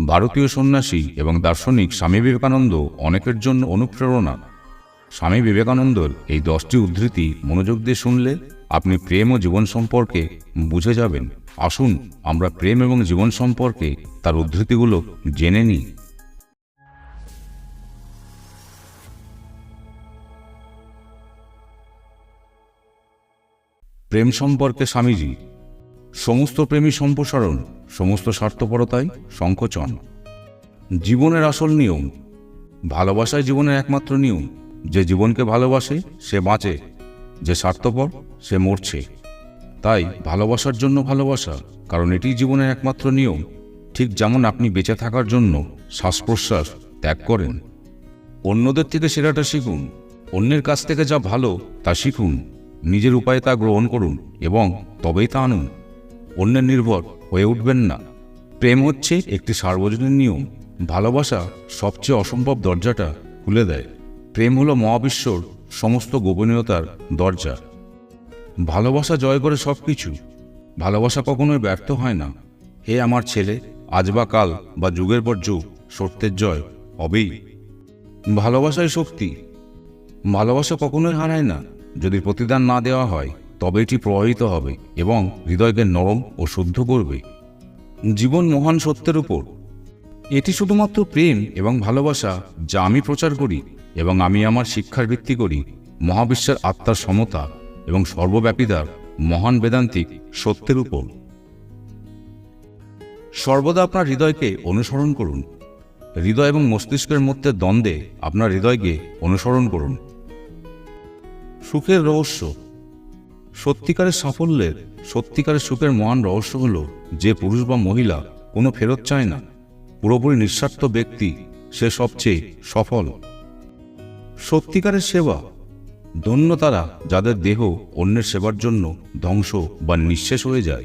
ভারতীয় সন্ন্যাসী এবং দার্শনিক স্বামী বিবেকানন্দ অনেকের জন্য অনুপ্রেরণা। স্বামী বিবেকানন্দর এই দশটি উদ্ধৃতি মনোযোগ দিয়ে শুনলে আপনি প্রেম ও জীবন সম্পর্কে বুঝে যাবেন। আসুন, আমরা প্রেম এবং জীবন সম্পর্কে তার উদ্ধৃতিগুলো জেনে নিই। প্রেম সম্পর্কে স্বামীজি, সমস্ত প্রেমী সম্প্রসারণ। সমস্ত স্বার্থপরতায় সংকোচন। জীবনের আসল নিয়ম, ভালোবাসাই জীবনের একমাত্র নিয়ম। যে জীবনকে ভালোবাসে, সে বাঁচে। যে স্বার্থপর, সে মরছে। তাই ভালোবাসার জন্য ভালোবাসা, কারণ এটি জীবনের একমাত্র নিয়ম। ঠিক যেমন আপনি বেঁচে থাকার জন্য শ্বাস প্রশ্বাস ত্যাগ করেন। অন্যদের থেকে সেরাটা শিখুন। অন্যের কাছ থেকে যা ভালো, তা শিখুন। নিজের উপায়ে তা গ্রহণ করুন এবং তবেই তা আনুন। অন্যের নির্ভর হয়ে উঠবেন না। প্রেম হচ্ছে একটি সার্বজনীন নিয়ম। ভালোবাসা সবচেয়ে অসম্ভব দরজাটা খুলে দেয়। প্রেম হলো মহাবিশ্বর সমস্ত গোপনীয়তার দরজা। ভালোবাসা জয় করে সব কিছু ভালোবাসা কখনোই ব্যর্থ হয় না। হে আমার ছেলে, আজ বা কাল বা যুগের পর যুগ সত্যের জয় হবেই। ভালোবাসায় শক্তি। ভালোবাসা কখনোই হারায় না। যদি প্রতিদান না দেওয়া হয় তবে এটি প্রভাবিত হবে এবং হৃদয়কে নরম ও শুদ্ধ করবে। জীবন মহান সত্যের উপর। এটি শুধুমাত্র প্রেম এবং ভালোবাসা যা আমি প্রচার করি এবং আমি আমার শিক্ষার ভিত্তি করি। মহাবিশ্বের আত্মার সমতা এবং সর্বব্যাপীদার মহান বেদান্তিক সত্যের উপর। সর্বদা আপনার হৃদয়কে অনুসরণ করুন। হৃদয় এবং মস্তিষ্কের মধ্যে দ্বন্দ্বে আপনার হৃদয়কে অনুসরণ করুন। সুখের রহস্য। সত্যিকারের সাফল্যের, সত্যিকারের সুখের মহান রহস্য হল যে পুরুষ বা মহিলা কোনো ফেরত চায় না। পুরোপুরি নিঃস্বার্থ ব্যক্তি, সে সবচেয়ে সফল। সত্যিকারের সেবা, ধন্য তারা যাদের দেহ অন্যের সেবার জন্য ধ্বংস বা নিঃশেষ হয়ে যায়।